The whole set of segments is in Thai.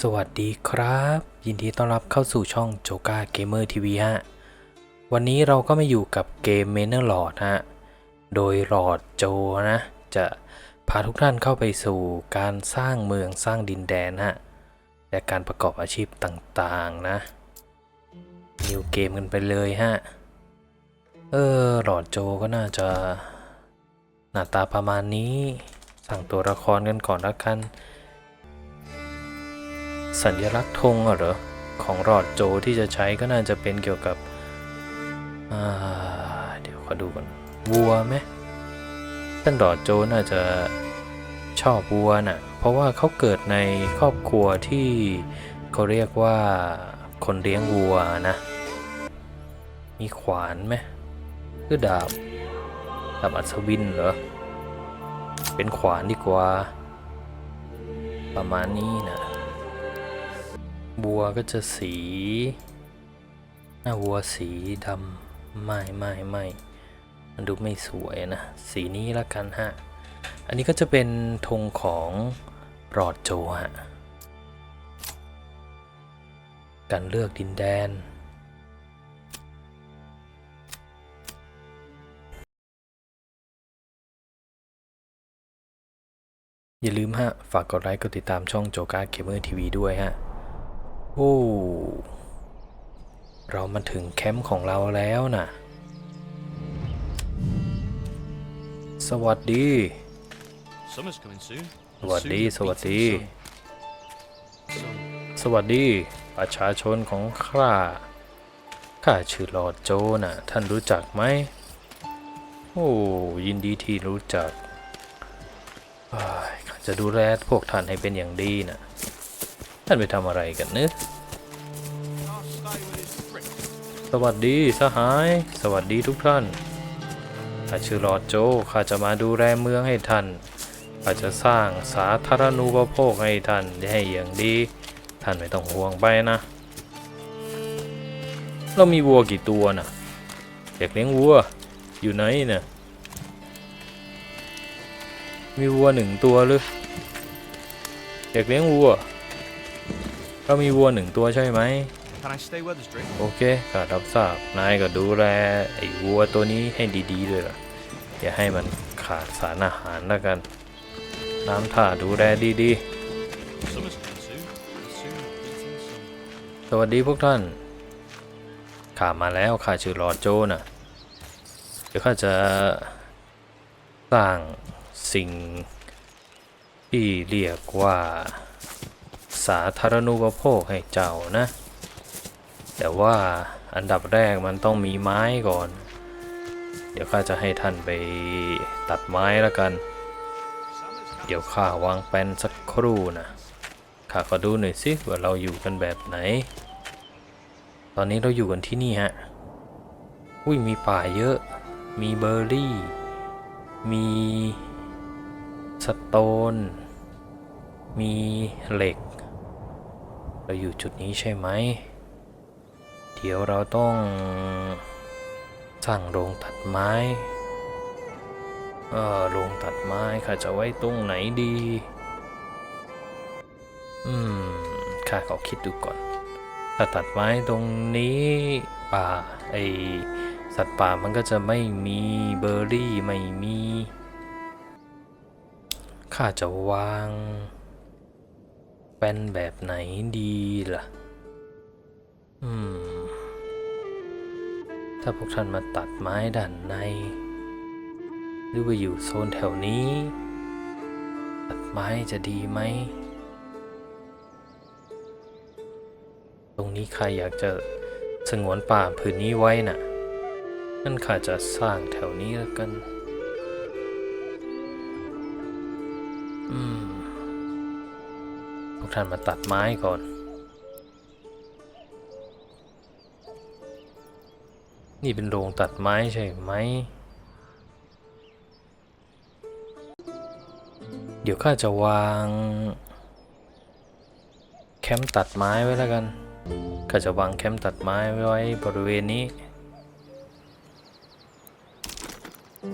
สวัสดีครับ ยินดีต้อนรับเข้าสู่ช่องโจกาเกมเมอร์ทีวีฮะ วันนี้เราก็มาอยู่กับเกมเมนเนอร์หลอดฮะ โดยหลอดโจนะ จะพาทุกท่านเข้าไปสู่การสร้างเมืองสร้างดินแดนฮะ และการประกอบอาชีพต่างๆนะ นิวเกมกันไปเลยฮะ เออหลอดโจก็น่าจะ หน้าตาประมาณนี้ สั่งตัวละครกันก่อนละกัน สัญลักษณ์ธงเหรอ ของหลอดโจที่จะใช้ก็น่าจะเป็นเกี่ยวกับเดี๋ยวขอดูก่อนวัวไหมท่านหลอดโจน่าจะชอบวัวน่ะ เพราะว่าเขาเกิดในครอบครัวที่เขาเรียกว่าคนเลี้ยงวัวนะ มีขวานไหมคือดาบดาบอัศวินเหรอ เป็นขวานดีกว่า ประมาณนี้นะ บัวก็จะสี หน้าวัวสีดำไม่ไม่ไม่มันดูไม่สวยนะ สีนี้ละกันฮะ อันนี้ก็จะเป็นธงของรอดโจฮะ การเลือกดินแดนอย่าลืมฮะ ฝากกดไลค์ กดติดตามช่องโจกาเคเมอร์ทีวีด้วยฮะ โอ้เรามาถึงแคมป์ของเราแล้วนะสวัสดี Summer's coming soon. สวัสดี Soon สวัส beats ดี the sun. สวัสดี ประชาชนของข้า ข้าชื่อลอร์ดโจนะท่านรู้จักไหม โอ้ ยินดีที่รู้จักเอ้ยข้าจะดูแลพวกท่านให้เป็นอย่างดีนะ ท่านไปทำอะไรกันเนะ I'll stay with his brick. สวัสดีสหาย สวัสดีทุกท่านข้าชื่อลอดโจข้าจะมาดูแลเมืองให้ท่านข้าจะสร้างสาธารณูปโภคให้ท่านให้อย่างดี ท่านไม่ต้องห่วงไปนะ เรามีวัวกี่ตัวน่ะอยากเลี้ยงวัวอยู่ไหนนี่ยมีวัวหนึ่งตัวหรืออยากเลี้ยงวัว เรามีวัวหนึ่งตัวใช่ไหม Can I stay where there's drink? โอเคข้ารับทราบ นายก็ดูแลไอ้วัวตัวนี้ให้ดีๆด้วยล่ะ อย่าให้มันขาดสารอาหารแล้วกัน น้ำท่าดูแลดี Summer's coming soon. The soon beats the sun. ๆสวัสดีพวกท่าน ข้ามาแล้วข้าชื่อลอร์ดโจน่ะเดี๋ยวข้าจะสร้างสิ่งที่เรียกว่า สาธารณูปโภคให้เจ้านะ แต่ว่าอันดับแรกมันต้องมีไม้ก่อน เดี๋ยวข้าจะให้ท่านไปตัดไม้แล้วกัน เดี๋ยวข้าวางแปนสักครู่นะข้าขอดูหน่อยสิว่าเราอยู่กันแบบไหน ตอนนี้เราอยู่กันที่นี่ฮะ อุ้ยมีป่าเยอะ มีเบอร์รี่ มีสโตน มีเหล็ก เราอยู่จุดนี้ใช่ไหม เดี๋ยวเราต้องสร้างโรงตัดไม้เออโรงตัดไม้ข้าจะไว้ตรงไหนดี อืมข้าขอคิดดูก่อนถ้าตัดไม้ตรงนี้ป่าไอสัตว์ป่ามันก็จะไม่มีเบอร์รี่ไม่มีข้าจะวาง เป็นแบบไหนดีล่ะ อืม ถ้าพวกท่านมาตัดไม้ด้านใน หรือว่าอยู่โซนแถวนี้ ตัดไม้จะดีไหม ตรงนี้ใครอยากจะสงวนป่าผืนนี้ไว้น่ะนั่นข้าจะสร้างแถวนี้แล้วกัน อืม กท่านมาตัดไม้ก่อนนี่เป็นโรงตัดไม้ใช่ไหม เดี๋ยวข้าจะวาง แคมป์ตัดไม้ไว้แล้วกัน ข้าจะวางแคมป์ตัดไม้ไว้บริเวณนี้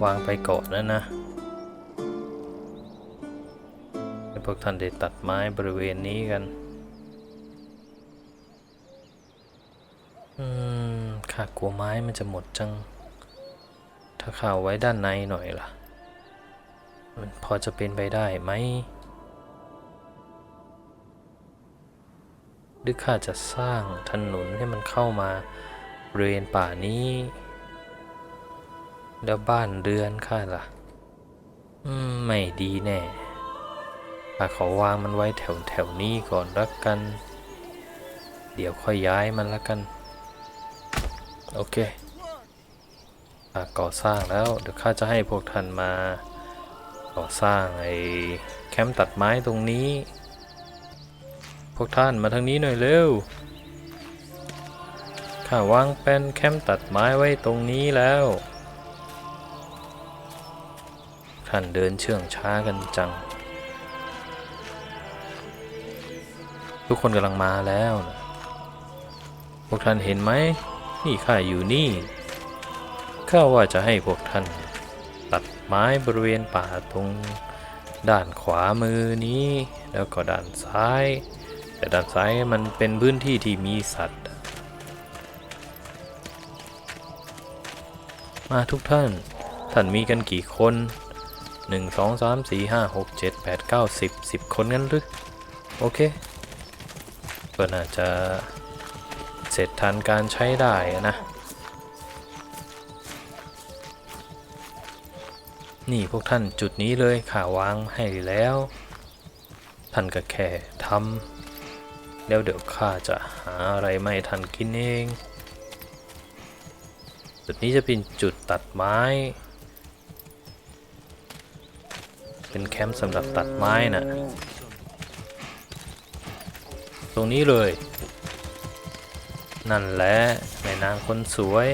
วางไปก่อนนะนะ พวกท่านได้ตัดไม้บริเวณนี้กัน อืมข้ากลัวไม้มันจะหมดจัง ถ้าข่าวไว้ด้านในหน่อยล่ะ มันพอจะเป็นไปได้ไหมหรือข้าจะสร้างถนนให้มันเข้ามาบริเวณป่านี้ แล้วบ้านเรือนข้าล่ะ อืม ไม่ดีแน่ ข้าขอวางมันไว้แถวแถวๆนี้ก่อนรักกัน เดี๋ยวค่อยย้ายมันละกัน โอเคข้าก่อสร้างแล้วเดี๋ยวข้าจะให้พวกท่านมา ก่อสร้างไอ้แคมป์ตัดไม้ตรงนี้ พวกท่านมาทางนี้หน่อยเร็วข้าวางเป็นแคมป์ตัดไม้ไว้ตรงนี้แล้ว ท่านเดินเชื่องช้ากันจัง ทุกคนกำลังมาแล้วนะพวกท่านเห็นไหม นี่ข้าอยู่นี่ ข้าว่าจะให้พวกท่าน ตัดไม้บริเวณป่าตรงด้านขวามือนี้ แล้วก็ด้านซ้าย แต่ด้านซ้ายมันเป็นพื้นที่ที่มีสัตว์ มาทุกท่าน ท่านมีกันกี่คน 1 2 3 4 5 6 7 8 9 10 10 คนงั้นหรือ โอเค ก็น่าจะเสร็จทันการใช้ได้อะนะ นี่พวกท่านจุดนี้เลยข่าวางให้แล้ว ท่านก็แค่ทำแล้วเดี๋ยวข้าจะหาอะไรไม่ท่านกินเอง จุดนี้จะเป็นจุดตัดไม้ เป็นแคมป์สำหรับตัดไม้น่ะ ตรงนี้เลย นั่นแหละแม่นางคนสวย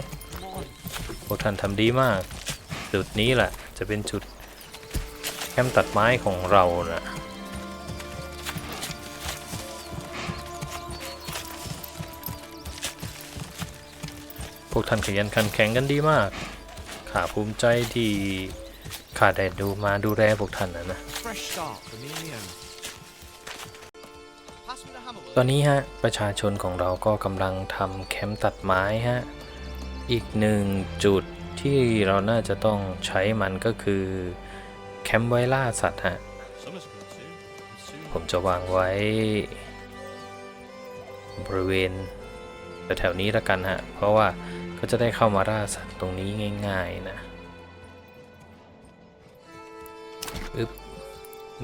พวกท่านทำดีมาก จุดนี้แหละ จะเป็นจุดแคมป์ตัดไม้ของเรานะ่ะพวกท่านขยันขันแข็งกันดีมาก ข้าภูมิใจที่ข้าได้ดูมาดูแลพวกท่านนะนะ อนนี้ฮะประชาชนของเราก็กำลังทำแคมป์ตัดไม้ฮะ อีกหนึ่งจุดที่เราน่าจะต้องใช้มันก็คือแคมป์ไว้ล่าสัตว์ฮะ ผมจะวางไว้ บริเวณแถวนี้ล้วกันฮะ เพราะว่าก็จะได้เข้ามาล่าสัตว์ตรงนี้ง่าย ๆนะอึบ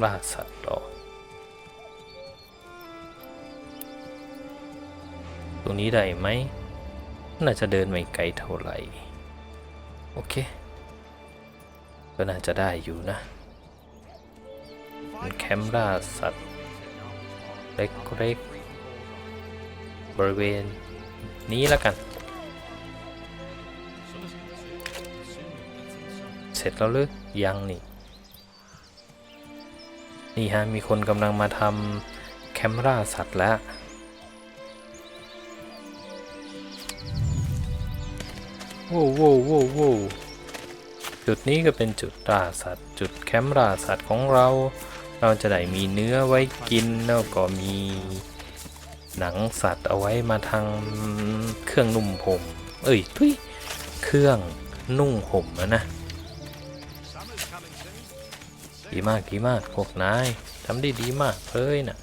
ล่าสัตว์หรอ ตรงนี้ได้ไหม น่าจะเดินไม่ไกลเท่าไหร่ โอเค ก็น่าจะได้อยู่นะเป็นแคมป์ล่าสัตว์ เล็กๆ บริเวณนี้แล้วกัน เสร็จแล้วหรือยังนี่ นี่ฮะ มีคนกำลังมาทำแคมป์ล่าสัตว์แล้ว โว้วโว้วโว้วโว้จุดนี้ก็เป็นจุดล่าสัตว์ จุดแคมป์ล่าสัตว์ของเรา เราจะได้มีเนื้อไว้กินแล้วก็มีหนังสัตว์เอาไว้มาทางเครื่องนุ่มห่มเอ้ยทุยเครื่องนุ่งห่มอะนะดีมากดีมากพวกนายทำได้ดีมากเลยนะ่ะ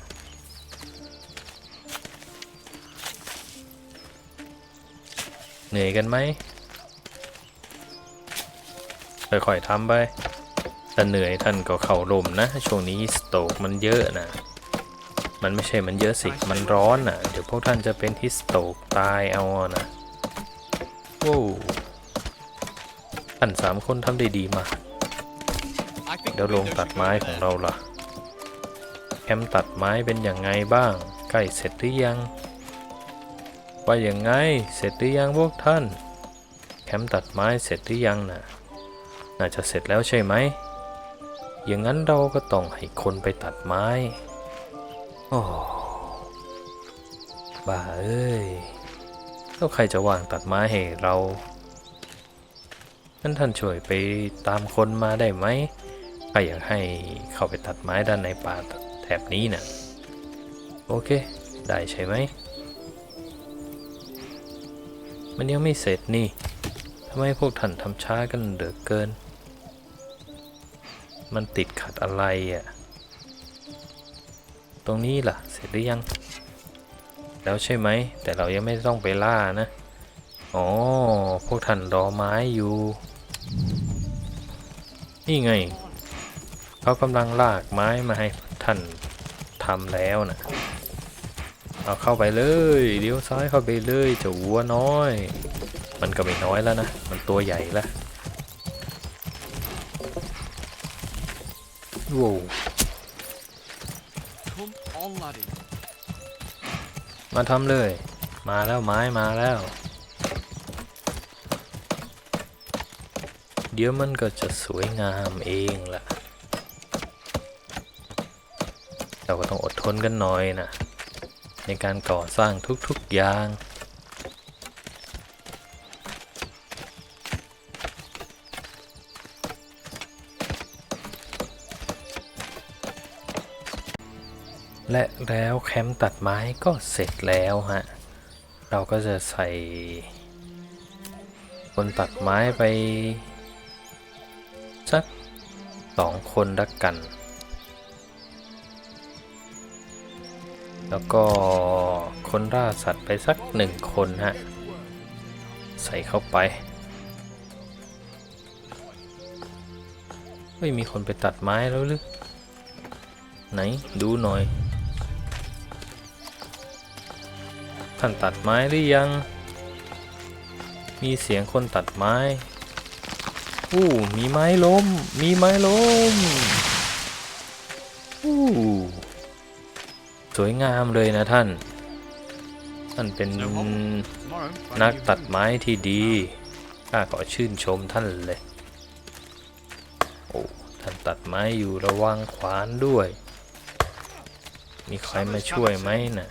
เหนื่อยกันไหม ค่อยๆทำไปถ้าเหนื่อยท่านก็เข่าลมนะ ช่วงนี้สโตกมันเยอะนะมันไม่ใช่มันเยอะสิ มันร้อนนะเดี๋ยวพวกท่านจะเป็นฮิสโตกตายเอานะโว้ท่านสามคนทำได้ดีมากเดี๋ยวลงตัดไม้ของเราล่ะ แคมตัดไม้เป็นอย่างไงบ้าง ใกล้เสร็จหรือยัง ว่าอย่างไง เสร็จหรือยังพวกท่าน แคมตัดไม้เสร็จหรือยังน่ะ น่าจะเสร็จแล้วใช่ไหม อย่างนั้นเราก็ต้องให้คนไปตัดไม้ โอ้ บ้าเอ้ย แล้วใครจะว่างตัดไม้ให้เรานั้นท่านช่วยไปตามคนมาได้ไหมถ้าอยากให้เข้าไปตัดไม้ด้านในป่าแถบนี้นะ่ะ โอเค ได้ใช่ไหม มันยังไม่เสร็จนี่ ทำไมพวกท่านทำช้ากันเหลือเกิน มันติดขัดอะไรอะ่ะ ตรงนี้ล่ะ เสร็จหรือยัง แล้วใช่ไหม แต่เรายังไม่ต้องไปล่านะ อ๋อ พวกท่านรอไม้อยู่ นี่ไง เขากำลังลากไม้มาให้ท่านทำแล้วนะเอาเข้าไปเลยเลี้ยวซ้ายเข้าไปเลยเจ้าวัวน้อย มันก็ไม่น้อยแล้วนะ มันตัวใหญ่แล้วว้าว Come on, laddie. มาทำเลย มาแล้วไม้มาแล้ว เดี๋ยวมันก็จะสวยงามเองล่ะ เราก็ต้องอดทนกันหน่อยนะ ในการก่อสร้างทุกๆอย่าง และแล้วแคมป์ตัดไม้ก็เสร็จแล้วฮะ เราก็จะใส่คนตัดไม้ไปสักสองคนละกัน แล้วก็คนล่าสัตว์ไปสักหนึ่งคนฮะ ใส่เข้าไปไม่มีคนไปตัดไม้แล้วหรือไหนดูหน่อย ท่านตัดไม้หรือยัง มีเสียงคนตัดไม้ อู้มีไม้ล้ม มีไม้ล้ม อู้สวยงามเลยนะท่าน ท่านเป็นนักตัดไม้ที่ดีข้าขอชื่นชมท่านเลย โอ้ ท่านตัดไม้อยู่ระวังขวานด้วย มีใครมาช่วยไหมน่ะ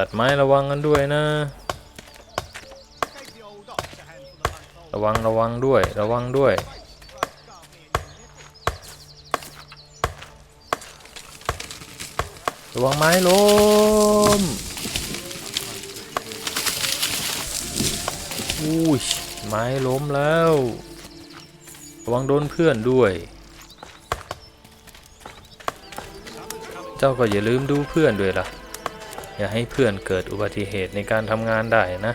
ตัดไม้ระวังกันด้วยนะ ระวังระวังด้วย ระวังด้วย ระวังไม้ล้มอุ้ยไม้ล้มแล้ว ระวังโดนเพื่อนด้วย เจ้าก็อย่าลืมดูเพื่อนด้วยล่ะ อย่าให้เพื่อนเกิดอุบัติเหตุในการทำงานได้นะ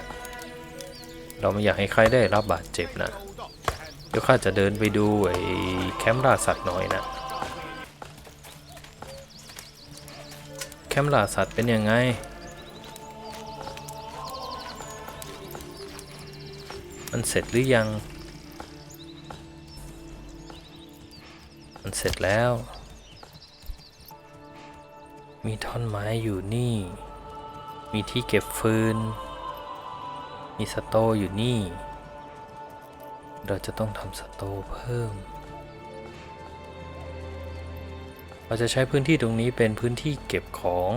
เราไม่อยากให้ใครได้รับบาดเจ็บนะ เดี๋ยวข้าจะเดินไปดูไอ้แคมป์ล่าสัตว์หน่อยนะแคมป์ล่าสัตว์เป็นยังไงมันเสร็จหรือยัง มันเสร็จแล้ว มีท่อนไม้อยู่นี่ มีที่เก็บฟืน มีสโตอยู่นี่ เราจะต้องทำสโตเพิ่ม เราจะใช้พื้นที่ตรงนี้เป็นพื้นที่เก็บของ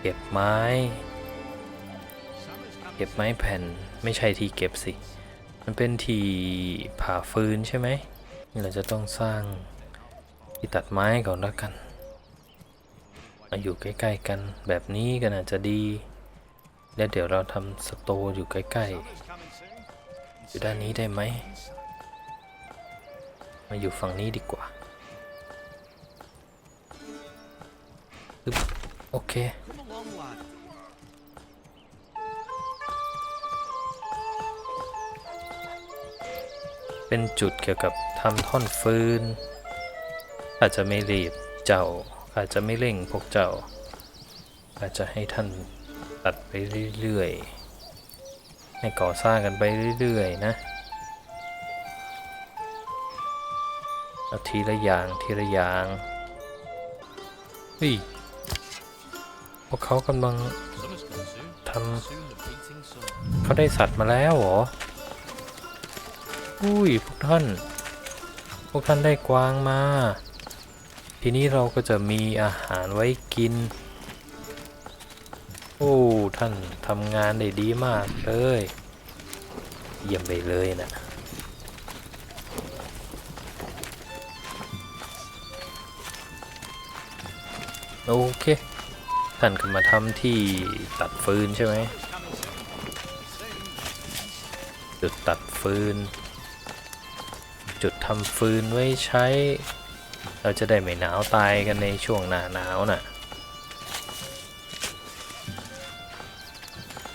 เก็บไม้ เก็บไม้แผ่นไม่ใช่ที่เก็บสิ มันเป็นที่ผ่าฟืนใช่ไหมนี่เราจะต้องสร้างที่ตัดไม้ก่อนแล้วกัน มาอยู่ใกล้ๆกันแบบนี้ก็น่าจะดี แล้วเดี๋ยวเราทำสโตอยู่ใกล้ๆ อยู่ด้านนี้ได้ไหม มาอยู่ฝั่งนี้ดีกว่าอึ๊บโอเค เป็นจุดเกี่ยวกับทำท่อนฟืน อาจจะไม่รีบเจ้า อาจจะไม่เร่งพวกเจ้าอาจจะให้ท่านตัดไปเรื่อยๆ ให้ก่อสร้างกันไปเรื่อยๆ นะเอาทีละอย่างทีละอย่างเฮ้ยพวกเขากำลังทำเขาได้สัตว์มาแล้วเหรอ อุ้ย พวกท่าน พวกท่านได้กวางมา ทีนี้เราก็จะมีอาหารไว้กิน โอ้ ท่านทำงานได้ดีมากเลย เยี่ยมไปเลยนะโอเค ท่านก็มาทำที่ตัดฟืนใช่ไหมจุดตัดฟืน จุดทำฟืนไว้ใช้ เราจะได้ไม่หนาวตายกันในช่วงหน้าหนาวน่ะ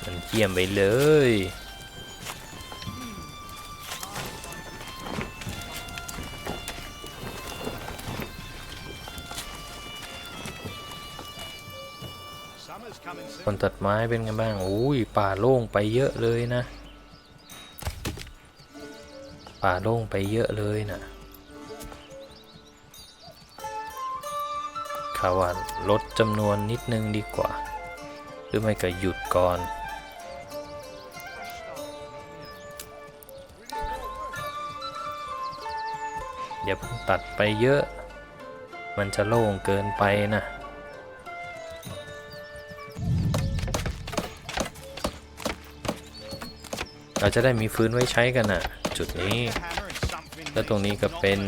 มันเยี่ยมไปเลยคนตัดไม้เป็นไงบ้างอุ้ยป่าโล่งไปเยอะเลยนะ ป่าโล่งไปเยอะเลยน่ะ ข่าวว่าลดจำนวนนิดนึงดีกว่า หรือไม่ก็หยุดก่อนอย่าเพิ่งตัดไปเยอะ มันจะโล่งเกินไปนะเราจะได้มีฟื้นไว้ใช้กันน่ะ จุดนี้ แล้วตรงนี้ก็เป็น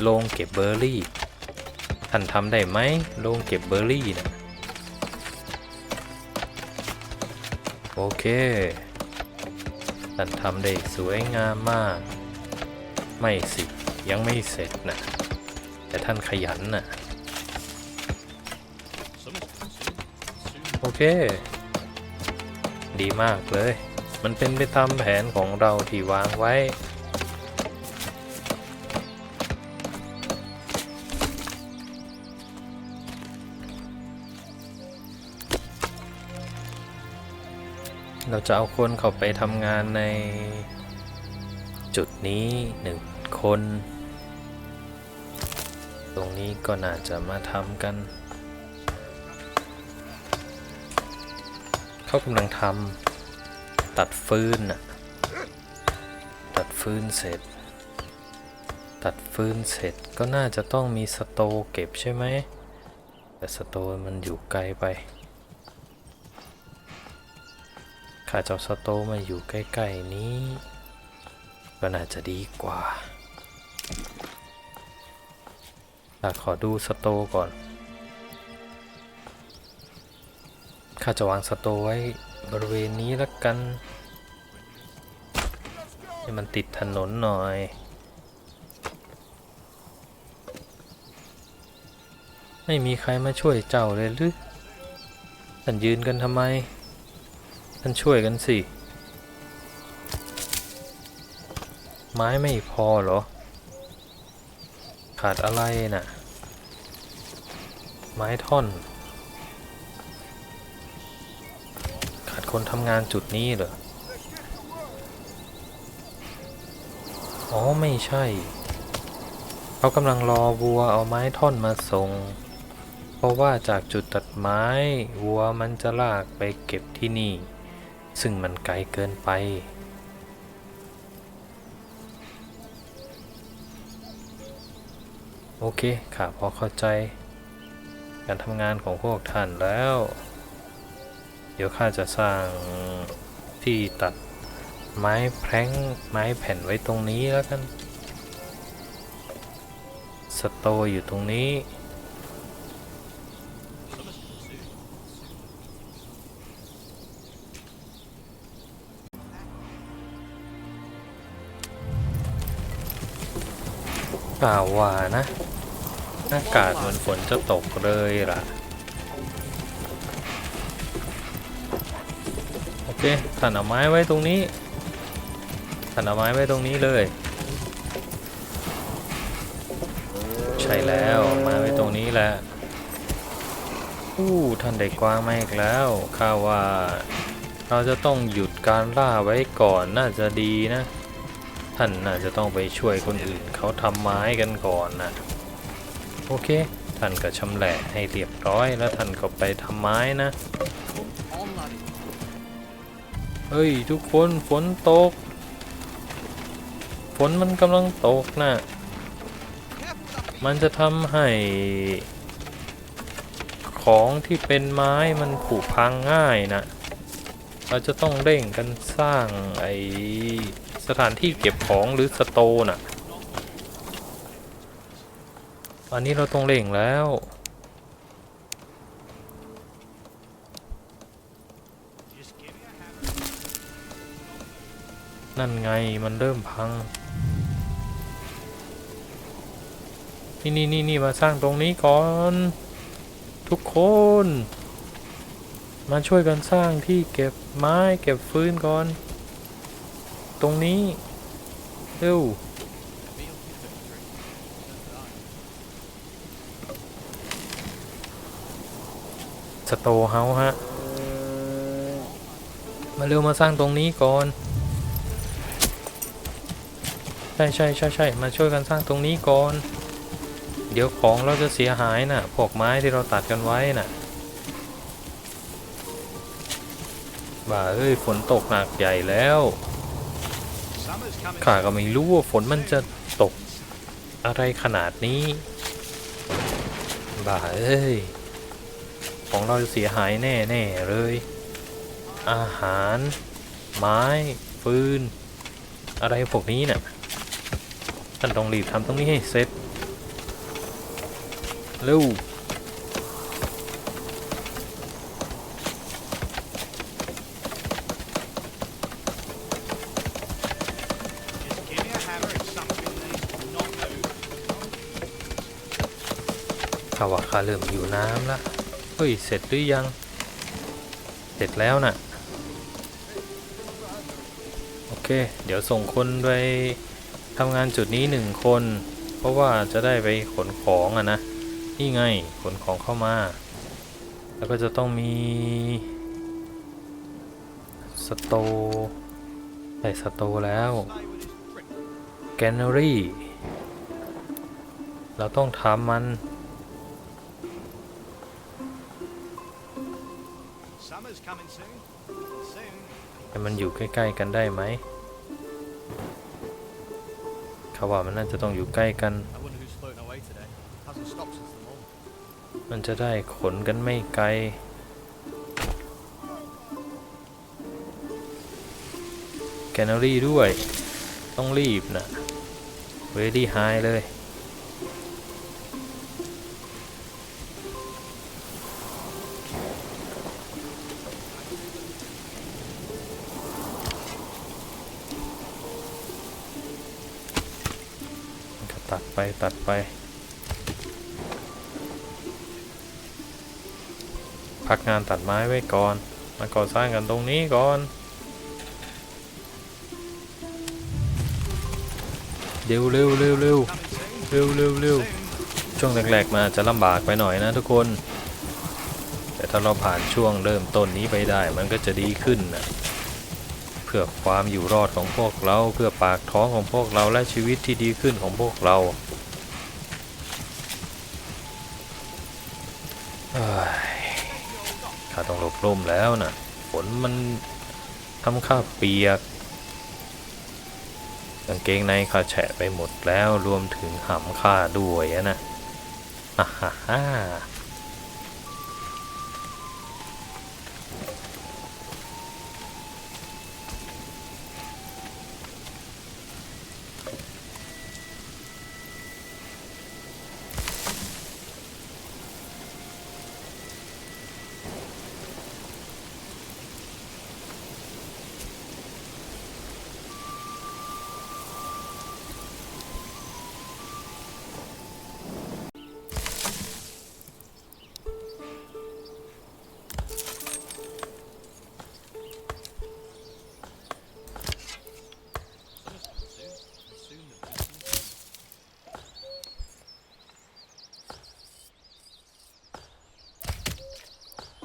โรงเก็บเบอร์รี่ ท่านทำได้ไหมโรงเก็บเบอร์รี่นะโอเค ท่านทำได้สวยงามมาก ไม่สิยังไม่เสร็จนะ แต่ท่านขยันน่ะ โอเค ดีมากเลย มันเป็นไปตามแผนของเราที่วางไว้ เราจะเอาคนเข้าไปทำงานในจุดนี้หนึ่งคน ตรงนี้ก็น่าจะมาทำกัน เขากำลังทำตัดฟืนน่ะตัดฟืนเสร็จ ตัดฟืนเสร็จก็น่าจะต้องมีสโตเก็บใช่ไหมแต่สโตมันอยู่ไกลไป ข้าจะเอาสโตมาอยู่ใกล้ ๆ นี้ ก็น่าจะดีกว่าข้าขอดูสโตก่อน ข้าจะวางสโตไว้บริเวณนี้ละกัน ให้มันติดถนนหน่อยไม่มีใครมาช่วยเจ้าเลยหรือท่านยืนกันทำไม ท่านช่วยกันสิ ไม้ไม่พอเหรอ ขาดอะไรน่ะ ไม้ท่อน ขาดคนทำงานจุดนี้เหรอ อ๋อไม่ใช่ เขากำลังรอวัวเอาไม้ท่อนมาส่งเพราะว่าจากจุดตัดไม้ วัวมันจะลากไปเก็บที่นี่ ซึ่งมันไกลเกินไป โอเคค่ะพอเข้าใจ การทำงานของพวกท่านแล้ว เดี๋ยวข้าจะสร้างที่ตัดไม้แพร้งไม้แผ่นไว้ตรงนี้แล้วกัน สโตอยู่ตรงนี้ กล่าว่านะ อากาศเหมือนฝนจะตกเลยล่ะ โอเคท่านเอาไม้ไว้ตรงนี้ท่านเอาไม้ไว้ตรงนี้เลย ใช่แล้วเอาไม้ไว้ตรงนี้แหละอู้ท่านได้กวางมาอีกแล้วข้าว่า เราจะต้องหยุดการล่าไว้ก่อนน่าจะดีนะ ท่านน่าจะต้องไปช่วยคนอื่นเขาทำไม้กันก่อนนะโอเค ท่านก็ชำแหละให้เรียบร้อยแล้วท่านก็ไปทำไม้นะเฮ้ยทุกคนฝนตก ฝนมันกำลังตกน่ะมันจะทำให้ของที่เป็นไม้มันผุพังง่ายนะเราจะต้องเร่งกันสร้างไอ สถานที่เก็บของหรือสโตน่ะ อันนี้เราต้องเล่งแล้ว นั่นไงมันเริ่มพัง นี่นี่นี่นี่มาสร้างตรงนี้ก่อน ทุกคน มาช่วยกันสร้างที่เก็บไม้เก็บฟืนก่อน ตรงนี้เร็วสโตเฮาส์ฮะ มาเร็วมาสร้างตรงนี้ก่อน ใช่ใช่ใช่ใช่มาช่วยกันสร้างตรงนี้ก่อน เดี๋ยวของเราจะเสียหายน่ะ พวกไม้ที่เราตัดกันไว้น่ะบ่าเอ้ยฝนตกหนักใหญ่แล้ว ข้าก็ไม่รู้ว่าฝนมันจะตกอะไรขนาดนี้ บ่าเอ้ย ของเราจะเสียหายแน่แน่ๆเลย อาหาร ไม้ ฟืน อะไรพวกนี้น่ะ ท่านต้องรีบทำตรงนี้ให้เสร็จเร็วาว่าข้าเริ่มอยู่น้ำละ เฮ้ย เสร็จหรือยัง เสร็จแล้วน่ะ โอเค เดี๋ยวส่งคนไปทำงานจุดนี้หนึ่งคน เพราะว่าจะได้ไปขนของอะนะ นี่ไง ขนของเข้ามา แล้วก็จะต้องมีสโตใส่สโตแล้วแกนเนอรี่ เราต้องทำมัน Summer's coming soon. Soon. ให้มันอยู่ใกล้ ๆ กันได้ไหมเขาว่ามันน่าจะต้องอยู่ใกล้กัน I wonder who's floating away today. Hasn't stopped since the morning. มันจะได้ขนกันไม่ไกลแกนเนอรี่ด้วย ต้องรีบนะ ready high เลย ไปตัดไป พักงานตัดไม้ไว้ก่อน มาก่อสร้างกันตรงนี้ก่อน เร็วเร็วเร็วเร็วเร็วเร็วเร็วช่วงแรกๆมาจะลำบากไปหน่อยนะทุกคน แต่ถ้าเราผ่านช่วงเริ่มต้นนี้ไปได้มันก็จะดีขึ้นนะ พื่อความอยู่รอดของพวกเรา เพื่อปากท้องของพวกเราและชีวิตที่ดีขึ้นของพวกเราเอ้ข้าต้องหลบร่มแล้วนะฝนมันทำข้าเปียกกางเกงในข้าแฉะไปหมดแล้วรวมถึงหำข้าด้วยนะฮ่าฮ่า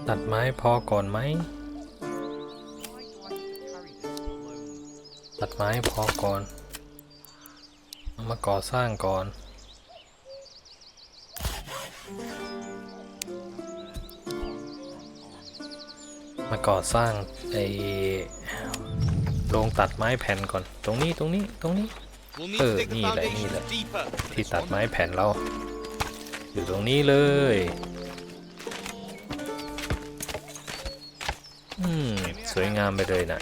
ตัดไม้พอก่อนไหม Why do I have to carry this alone? ตัดไม้พอก่อนเอามาก่อสร้างก่อน มาก่อสร้างไอโรงตัดไม้แผ่นก่อน ตรงนี้ตรงนี้ตรงนี้ We'll need to dig the foundations deeper. ที่ตัดไม้แผ่นเรา อยู่ตรงนี้เลย วยงามไปเลยนะ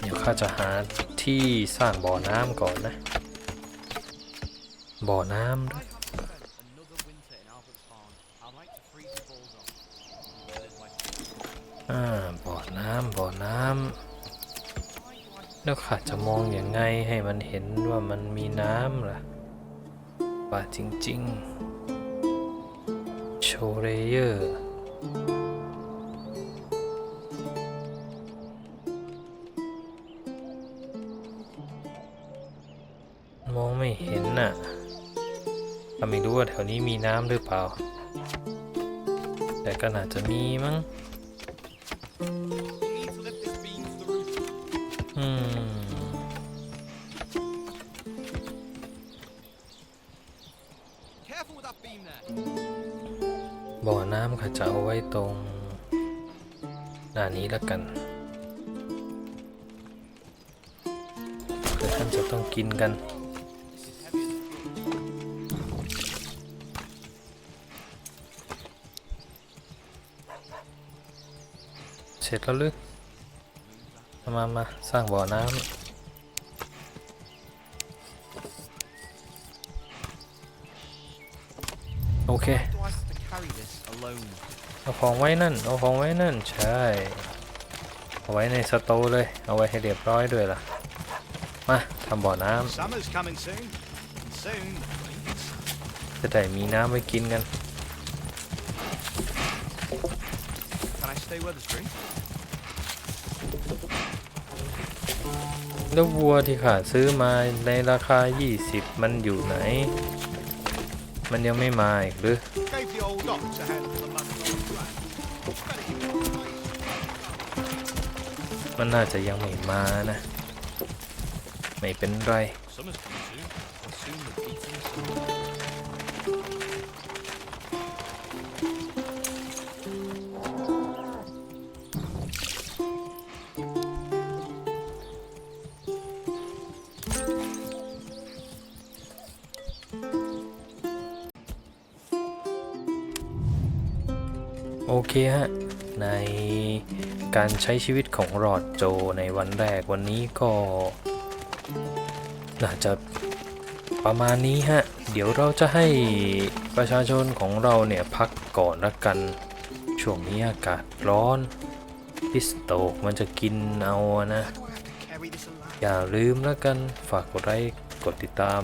เดี๋ยวข้าจะหาที่สร้างบ่อน้ำก่อนนะ บ่อน้ำด้วยอ่าบ่อน้ำบ่อน้ำแล้วข้าจะมองอย่างไงให้มันเห็นว่ามันมีน้ำล่ะว่าจริง ๆ โชเรเยอร์ มองไม่เห็นน่ะข้าไม่รู้ว่าแถวนี้มีน้ำหรือเปล่า แต่ก็น่าจะมีมั้ง น้านี้แล้วกันเผื่อท่านจะต้องกินกัน เสร็จแล้วหรือมามา มา สร้างบ่อน้ำโอเค เอาของไว้นั่น เอาของไว้นั่น ใช่ เอาไว้ในสโตร์เลย เอาไว้ให้เรียบร้อยด้วยล่ะ มาทำบ่อน้ Summer's coming soon. And soon, rains. ำจะได้มีน้ำไว้กินกัน Can I stay where there's drink? แล้ววัวที่ข้าซื้อมาในราคา 20 มันอยู่ไหน มันยังไม่มาอีกหรือ มันน่าจะยังไม่มานะ ไม่เป็นไรโอเคฮะ การใช้ชีวิตของรอดโจในวันแรกวันนี้ก็ น่าจะประมาณนี้ฮะ เดี๋ยวเราจะให้ประชาชนของเราเนี่ยพักก่อนละกัน ช่วงนี้อากาศร้อน พิสโตกมันจะกินเอานะ อย่าลืมล้วกัน ฝากกดไลค์กดติดตาม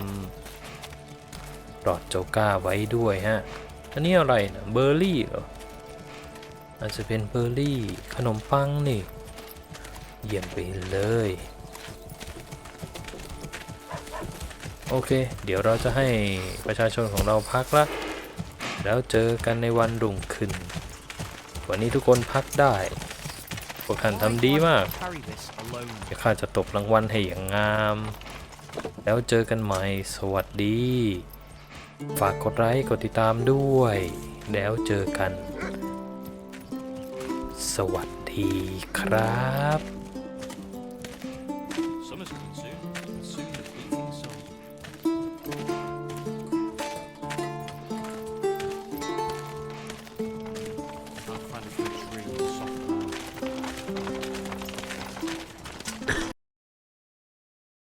รอดโจก้าไว้ด้วยฮะ อันนี้อะไรนะเบอร์รี่เหรอ อาจจะเป็นเบอร์รี่ ขนมปังนี่ เยี่ยมไปเลย โอเค เดี๋ยวเราจะให้ประชาชนของเราพักละ แล้วเจอกันในวันรุ่งขึ้น วันนี้ทุกคนพักได้ พวกท่านทำดีมากเดี๋ยวข้าจะตบรางวัลให้อย่างงาม แล้วเจอกันใหม่ สวัสดี ฝากกดไลค์ กดติดตามด้วย แล้วเจอกัน สวัสดีครับ